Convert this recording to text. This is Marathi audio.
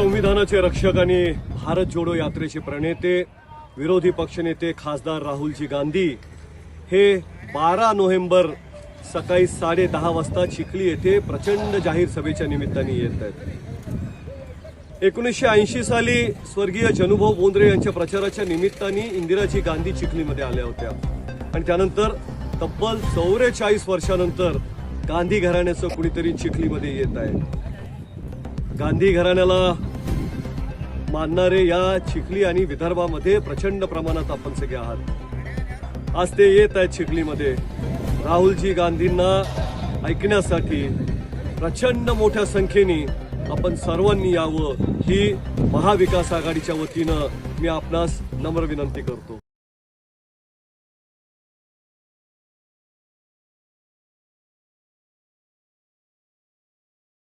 संविधानाचे रक्षक आणि भारत जोडो यात्रेचे प्रणेते विरोधी पक्षनेते खासदार राहुलजी गांधी हे बारा नोव्हेंबर सकाळी साडे दहा वाजता चिखली येथे प्रचंड जाहीर सभेच्या निमित्ताने येत आहेत. एकोणीसशे ऐंशी साली स्वर्गीय जनुभाऊ बोंद्रे यांच्या प्रचाराच्या निमित्ताने इंदिराजी गांधी चिखलीमध्ये आल्या होत्या. आणि त्यानंतर तब्बल चौवेचाळीस वर्षानंतर गांधी घराण्याचं कुणीतरी चिखलीमध्ये येत आहे. गांधी घराण्याला मानणारे या चिखली आणि विदर्भामध्ये प्रचंड प्रमाणात आपण सगळे आहात. आज ते येत आहेत चिखलीमध्ये. राहुलजी गांधींना ऐकण्यासाठी प्रचंड मोठ्या संख्येने आपण सर्वांनी यावं ही महाविकास आघाडीच्या वतीनं मी आपणास नम्र विनंती करतो.